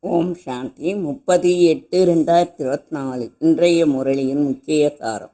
ஓம் சாந்தி. முப்பது எட்டு ரெண்டாயிரத்தி இருபத்தி நாலு இன்றைய முரளியின் முக்கிய சாரம்.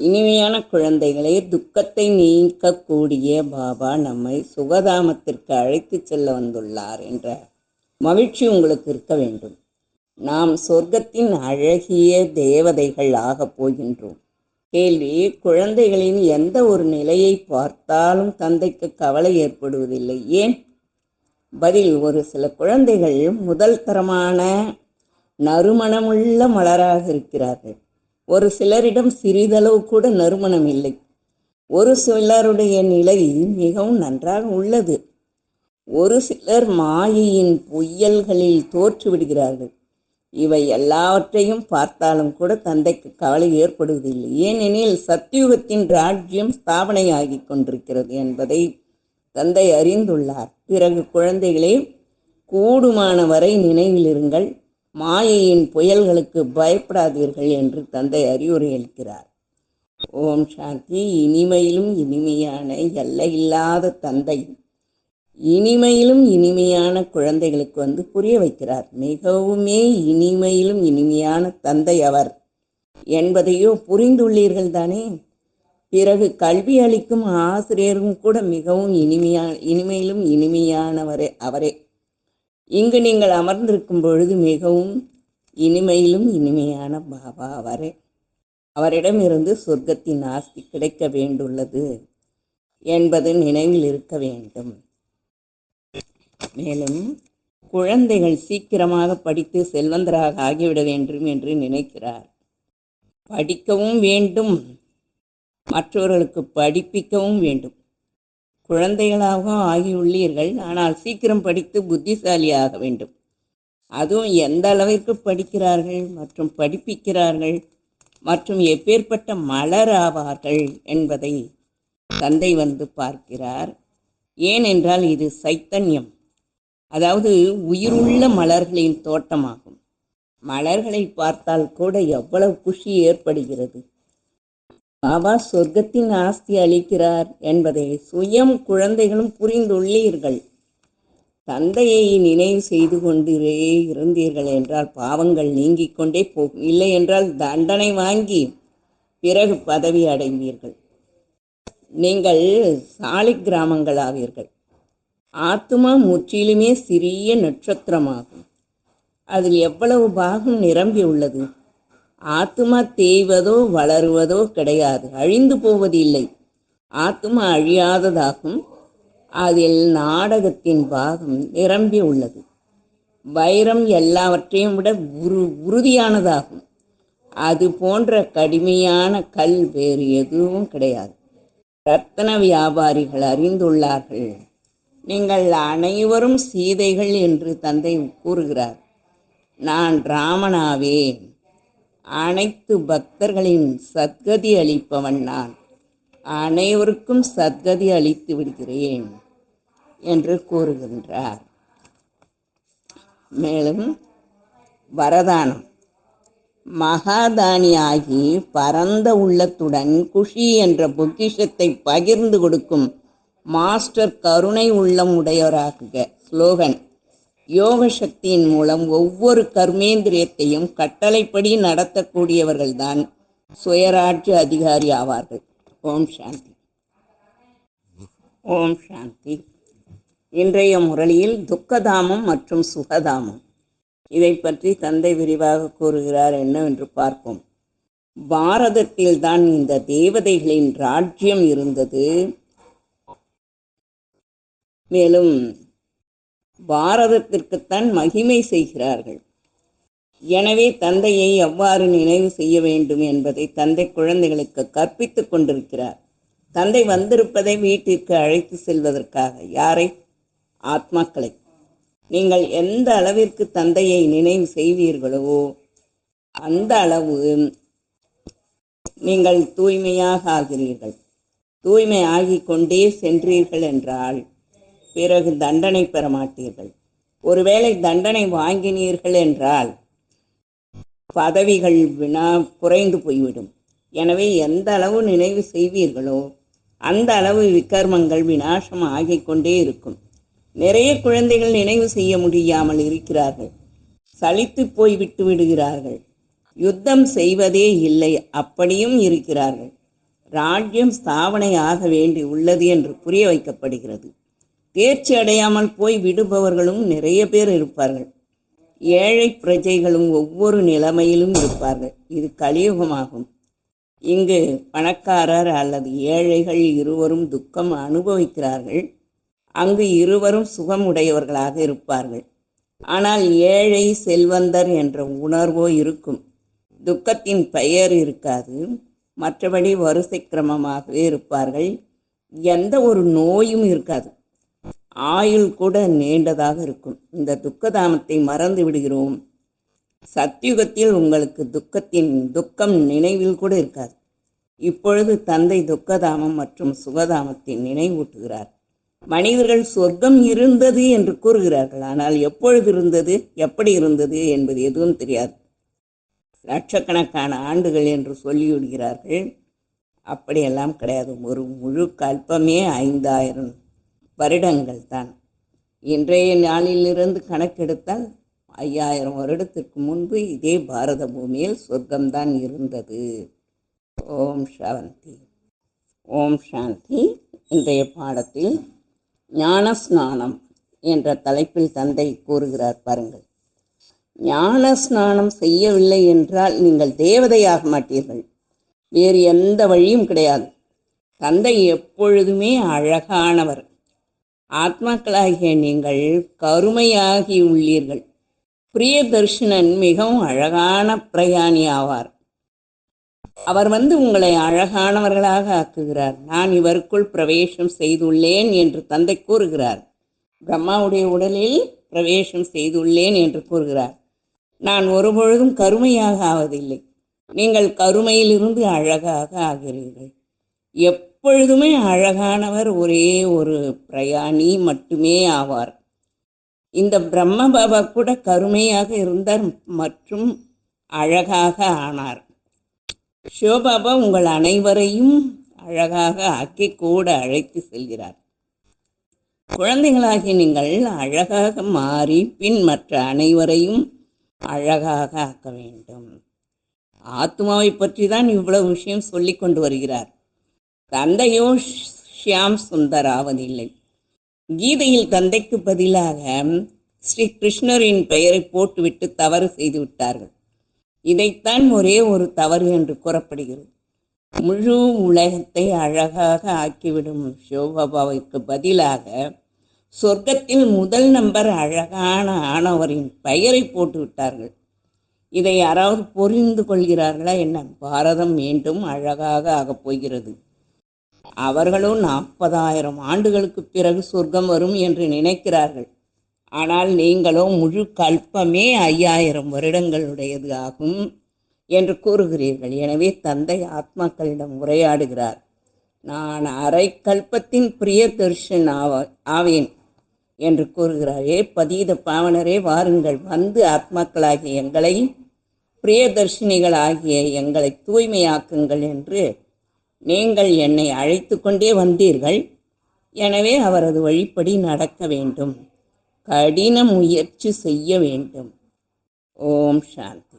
இனிமையான குழந்தைகளே துக்கத்தை நீக்கக்கூடிய பாபா நம்மை சுகதாமத்திற்கு அழைத்து செல்ல வந்துள்ளார் என்ற மகிழ்ச்சி உங்களுக்கு இருக்க வேண்டும். நாம் சொர்க்கத்தின் அழகிய தேவதைகள் ஆகப் போகின்றோம். கேள்வி குழந்தைகளின் எந்த ஒரு நிலையை பார்த்தாலும் தந்தைக்கு கவலை ஏற்படுவதில்லை. ஏன்? பதில் ஒரு சில குழந்தைகள் முதல் தரமான நறுமணமுள்ள மலராக இருக்கிறார்கள். ஒரு சிலரிடம் சிறிதளவு கூட நறுமணம் இல்லை. ஒரு சிலருடைய நிலை மிகவும் நன்றாக உள்ளது. ஒரு சிலர் மாயையின் பொய்யல்களில் தோற்றுவிடுகிறார்கள் இவை எல்லாவற்றையும் பார்த்தாலும் கூட தந்தைக்கு கவலை ஏற்படுவதில்லை. ஏனெனில் சத்தியுகத்தின் ராஜ்யம் ஸ்தாபனையாகி கொண்டிருக்கிறது என்பதை தந்தை அறிந்துள்ளார். பிறகு குழந்தைகளே கூடுமான வரை நினைவில் இருங்கள் மாயையின் புயல்களுக்கு பயப்படாதீர்கள் என்று தந்தை அறிவுரை அளிக்கிறார். ஓம் சாந்தி. இனிமையிலும் இனிமையான எல்லையில்லாத தந்தை. இனிமையிலும் இனிமையான குழந்தைகளுக்கு வந்து புரிய வைக்கிறார். மிகவுமே இனிமையிலும் இனிமையான தந்தை அவர். என்பதையோ புரிந்துள்ளீர்கள் தானே பிறகு கல்வி அளிக்கும் ஆசிரியரும் கூட மிகவும் இனிமையா இனிமையிலும் இனிமையானவரே அவரே. இங்கு நீங்கள் அமர்ந்திருக்கும் பொழுது மிகவும் இனிமையிலும் இனிமையான பாபா அவரே. அவரிடமிருந்து சொர்க்கத்தின் ஆஸ்தி கிடைக்க வேண்டுள்ளது என்பது நினைவில் இருக்க வேண்டும். மேலும் குழந்தைகள் சீக்கிரமாக படித்து செல்வந்தராக ஆகிவிட வேண்டும் என்று நினைக்கிறார். படிக்கவும் வேண்டும். மற்றவர்களுக்கு படிப்பிக்கவும் வேண்டும். குழந்தைகளாக ஆகியுள்ளீர்கள் ஆனால் சீக்கிரம் படித்து புத்திசாலியாக வேண்டும். அதுவும் எந்த அளவிற்கு படிக்கிறார்கள் மற்றும் படிப்பிக்கிறார்கள் மற்றும் எப்பேற்பட்ட மலர் ஆவார்கள் என்பதை தந்தை வந்து பார்க்கிறார். ஏனென்றால் இது சைத்தன்யம். அதாவது உயிருள்ள மலர்களின் தோட்டமாகும். மலர்களை பார்த்தால் கூட எவ்வளவு குஷி ஏற்படுகிறது. பாபா சொர்க்கத்தின் ஆஸ்தி அளிக்கிறார் என்பதை சுயம் குழந்தைகளும் புரிந்துள்ளீர்கள். தந்தையை நினைவு செய்து கொண்டே இருந்தீர்கள் என்றால் பாவங்கள் நீங்கிக் கொண்டே போகும் இல்லை என்றால் தண்டனை வாங்கி பிறகு பதவி அடைவீர்கள். நீங்கள் சாலை கிராமங்களாவீர்கள். ஆத்மா முற்றிலுமே சிறிய நட்சத்திரமாகும். அதில் எவ்வளவு பாகம் நிரம்பி உள்ளது ஆத்மா தேய்வதோ வளருவதோ கிடையாது. அழிந்து போவதில்லை. ஆத்மா அழியாததாகும். அதில் நாடகத்தின் பாகம் நிரம்பி உள்ளது. வைரம் எல்லாவற்றையும் விட உரு உறுதியானதாகும். அது போன்ற கடுமையான கல் வேறு எதுவும் கிடையாது. ரத்தன வியாபாரிகள் அறிந்துள்ளார்கள். நீங்கள் அனைவரும் சீதைகள் என்று தந்தை கூறுகிறார். நான் ராமனாவேன். அனைத்து பக்தர்களின் சத்கதி அளிப்பவன் நான். அனைவருக்கும் சத்கதி அளித்து விடுகிறேன் என்று கூறுகின்றார். மேலும் வரதானம். மகாதானியாகி பரந்த உள்ளத்துடன் குஷி என்ற பொக்கிஷத்தை பகிர்ந்து கொடுக்கும் மாஸ்டர் கருணை உள்ளம் உடையவராகுக. ஸ்லோகன். யோக சக்தியின் மூலம் ஒவ்வொரு கர்மேந்திரியத்தையும் கட்டளைப்படி நடத்தக்கூடியவர்கள்தான் சுயராட்சி அதிகாரி ஆவார்கள். ஓம் சாந்தி. ஓம் சாந்தி. இன்றைய முரளியில் துக்கதாமம் மற்றும் சுகதாமம். இதை பற்றி தந்தை விரிவாக கூறுகிறார் என்னவென்று பார்ப்போம். பாரதத்தில் தான் இந்த தேவதைகளின் ராஜ்யம் இருந்தது. மேலும் பாரதத்திற்குத்தான் மகிமை செய்கிறார்கள். எனவே தந்தையை எவ்வாறு நினைவு செய்ய வேண்டும் என்பதை தந்தை குழந்தைகளுக்கு கற்பித்துக் கொண்டிருக்கிறார். தந்தை வந்திருப்பதை வீட்டிற்கு அழைத்து செல்வதற்காக. யாரை? ஆத்மாக்களை. நீங்கள் எந்த அளவிற்கு தந்தையை நினைவு செய்வீர்களோ அந்த அளவு நீங்கள் தூய்மையாக ஆகிறீர்கள். தூய்மை ஆகி கொண்டே சென்றீர்கள் என்றால் பிறகு தண்டனை பெற மாட்டீர்கள். ஒருவேளை தண்டனை வாங்கினீர்கள் என்றால் பதவிகள் வினா குறைந்து போய்விடும். எனவே எந்த அளவு நினைவு செய்வீர்களோ அந்த அளவு விக்கர்மங்கள் வினாசம் ஆகிக்கொண்டே இருக்கும். நிறைய குழந்தைகள் நினைவு செய்ய முடியாமல் இருக்கிறார்கள். சலித்து போய் விட்டு விடுகிறார்கள். யுத்தம் செய்வதே இல்லை அப்படியும் இருக்கிறார்கள். ராஜ்யம் ஸ்தாபனை ஆக வேண்டி உள்ளது என்று புரிய வைக்கப்படுகிறது. தேர்ச்சி அடையாமல் போய் விடுபவர்களும் நிறைய பேர் இருப்பார்கள். ஏழை பிரஜைகளும் ஒவ்வொரு நிலைமையிலும் இருப்பார்கள். இது கலியுகமாகும். இங்கு பணக்காரர் அல்லது ஏழைகள் இருவரும் துக்கம் அனுபவிக்கிறார்கள். அங்கு இருவரும் சுகமுடையவர்களாக இருப்பார்கள். ஆனால் ஏழை செல்வந்தர் என்ற உணர்வோ இருக்கும். துக்கத்தின் பெயர் இருக்காது. மற்றபடி வரிசை கிரமமாகவே இருப்பார்கள். எந்த ஒரு நோயும் இருக்காது. ஆயுள் கூட நீண்டதாக இருக்கும். இந்த துக்கதாமத்தை மறந்து விடுகிறோம். சத்யுகத்தில் உங்களுக்கு துக்கத்தின் துக்கம் நினைவில் கூட இருக்காது. இப்பொழுது தந்தை துக்கதாமம் மற்றும் சுகதாமத்தை நினைவூட்டுகிறார். மனிதர்கள் சொர்க்கம் இருந்தது என்று கூறுகிறார்கள். ஆனால் எப்பொழுது இருந்தது? எப்படி இருந்தது என்பது எதுவும் தெரியாது. லட்சக்கணக்கான ஆண்டுகள் என்று சொல்லிவிடுகிறார்கள். அப்படியெல்லாம் கிடையாது. ஒரு முழு கல்பமே ஐந்தாயிரம் வருடங்கள் தான் இன்றைய நாளிலிருந்து கணக்கெடுத்தால் ஐயாயிரம் வருடத்திற்கு முன்பு இதே பாரத பூமியில் சொர்க்கம்தான் இருந்தது. ஓம் சாந்தி. ஓம் சாந்தி. இன்றைய பாடத்தில் ஞான ஸ்நானம் என்ற தலைப்பில் தந்தை கூறுகிறார் பாருங்கள். ஞான ஸ்நானம் செய்யவில்லை என்றால் நீங்கள் தேவதையாக மாட்டீர்கள். வேறு எந்த வழியும் கிடையாது. தந்தை எப்பொழுதுமே அழகானவர். ஆத்மாக்களாகிய நீங்கள் கருமையாகி உள்ளீர்கள். பிரியதர்ஷனன் மிகவும் அழகான பிரயாணி ஆவார் அவர் வந்து உங்களை அழகானவர்களாக ஆக்குகிறார். நான் இவருக்குள் பிரவேசம் செய்துள்ளேன் என்று தந்தை கூறுகிறார். பிரம்மாவுடைய உடலில் பிரவேசம் செய்துள்ளேன் என்று கூறுகிறார். நான் ஒருபொழுதும் கருமையாக ஆவதில்லை. நீங்கள் கருமையிலிருந்து அழகாக ஆகிறீர்கள். எப் எப்பொழுதுமே அழகானவர் ஒரே ஒரு பிரயாணி மட்டுமே ஆவார். இந்த பிரம்ம பாபா கூட கருமையாக இருந்தார் மற்றும் அழகாக ஆனார். சிவபாபா உங்கள் அனைவரையும் அழகாக ஆக்கி கூட அழைத்து செல்கிறார். குழந்தைகளாகி நீங்கள் அழகாக மாறி பின் மற்ற அனைவரையும் அழகாக ஆக்க வேண்டும். ஆத்மாவை பற்றி தான் இவ்வளவு விஷயம் சொல்லி கொண்டு வருகிறார். தந்தையோ ஷியாம் சுந்தர் ஆவதில்லை கீதையில் தந்தைக்கு பதிலாக ஸ்ரீ கிருஷ்ணரின் பெயரை போட்டுவிட்டு தவறு செய்து விட்டார்கள். இதைத்தான் ஒரே ஒரு தவறு என்று கூறப்படுகிறது. முழு உலகத்தை அழகாக ஆக்கிவிடும் சிவபாபாவிற்கு பதிலாக சொர்க்கத்தில் முதல் நம்பர் அழகான ஆனவரின் பெயரை போட்டு விட்டார்கள். இதை யாராவது புரிந்து கொள்கிறார்களா என்ன? பாரதம் மீண்டும் அழகாக ஆகப் போகிறது. அவர்களும் நாற்பதாயிரம் ஆண்டுகளுக்கு பிறகு சொர்க்கம் வரும் என்று நினைக்கிறார்கள். ஆனால் நீங்களோ முழு கல்பமே ஐயாயிரம் வருடங்களுடையது ஆகும் என்று கூறுகிறீர்கள். எனவே தந்தை ஆத்மாக்களிடம் உரையாடுகிறார். நான் அரை கல்பத்தின் பிரிய தர்ஷன் ஆவ ஆவேன் என்று கூறுகிறாரே. பதீத பாவனரே வாருங்கள். வந்து ஆத்மாக்களாகிய எங்களை பிரியதர்ஷினிகளாகிய எங்களை தூய்மையாக்குங்கள் என்று நீங்கள் என்னை அழைத்து கொண்டே வந்தீர்கள். எனவே அவரது வழிப்படி நடக்க வேண்டும். கடின முயற்சி செய்ய வேண்டும். ஓம் சாந்தி.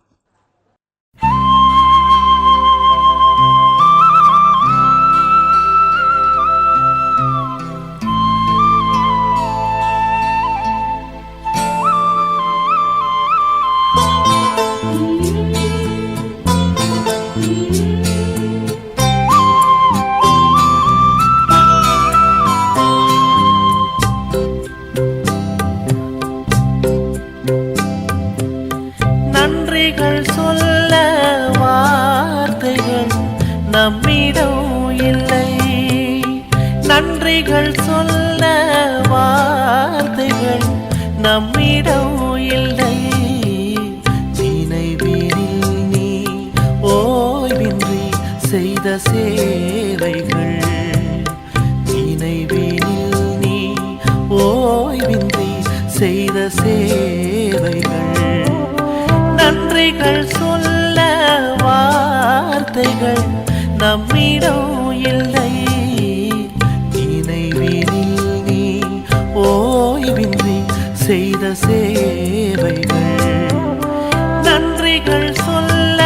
நன்றிகள் சொல்ல வார்த்தைகள் நம்மிடம் இல்லை. நன்றிகள் சொல்ல வார்த்தைகள் நம்மிடம் இல்லை. நினைவினில் நீ ஓய்வின்றி செய்த சேவைகள். நினைவினில் நீ ஓய்வின்றி செய்த சேவைகள். நன்றிகள் சொல்ல வார்த்தைகள் நம்மிடம் இல்லை. நினைவினில் நீ ஓய்வின்றி செய்த சேவைகள். நன்றிகள் சொல்ல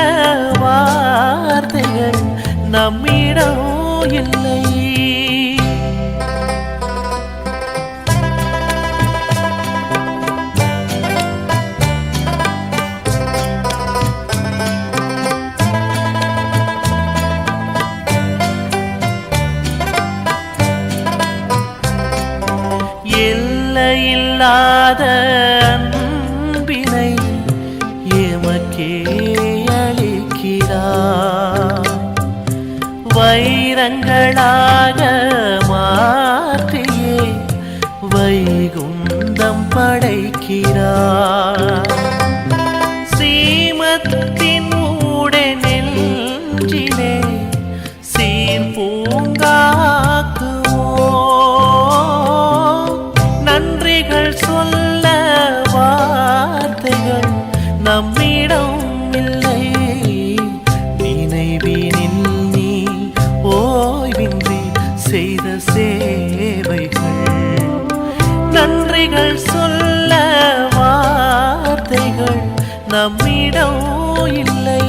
வார்த்தைகள் நம்மிடம் இல்லை. நிறங்களாக மா நம்மிடம் இல்லை.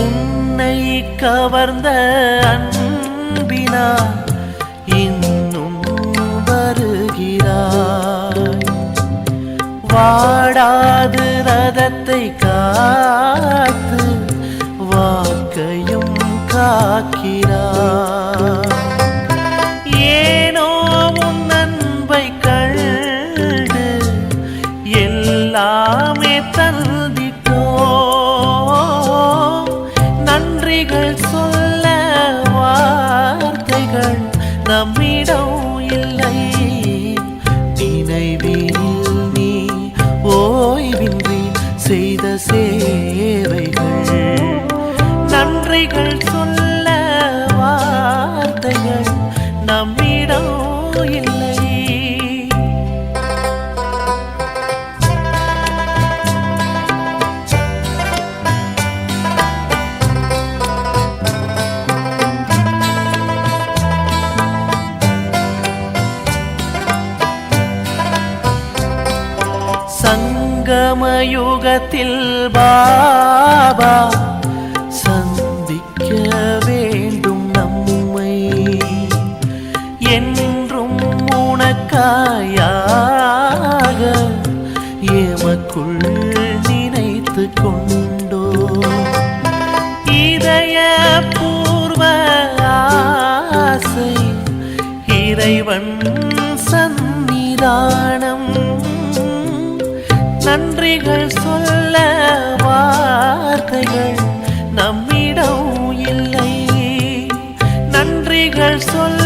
உன்னை கவர்ந்த வாக்கையும் ஏனோ உன் அன்பை கண்டு எல்லாமே தந்திட்டோ நன்றிகள் சொல்ல வார்த்தைகள் நம்மிடம் இல்லை. நினைவில் நீ ஓய்வின்றி செய்த சேவைகள். நன்றிகள் சொல்ல வார்த்தைகள் நம்மிடம் இல்லை. சங்கமயுகத்தில் பாபா வேண்டும் நம்மை என்றும் உனக்காயாக எமக்குள் நினைத்து கொண்டோ. இதய பூர்வ ஆசை இறைவன் சந்நிதானம். நன்றிகள் சொல்ல வார்த்தைகள் நன்றிகள் சொல்ல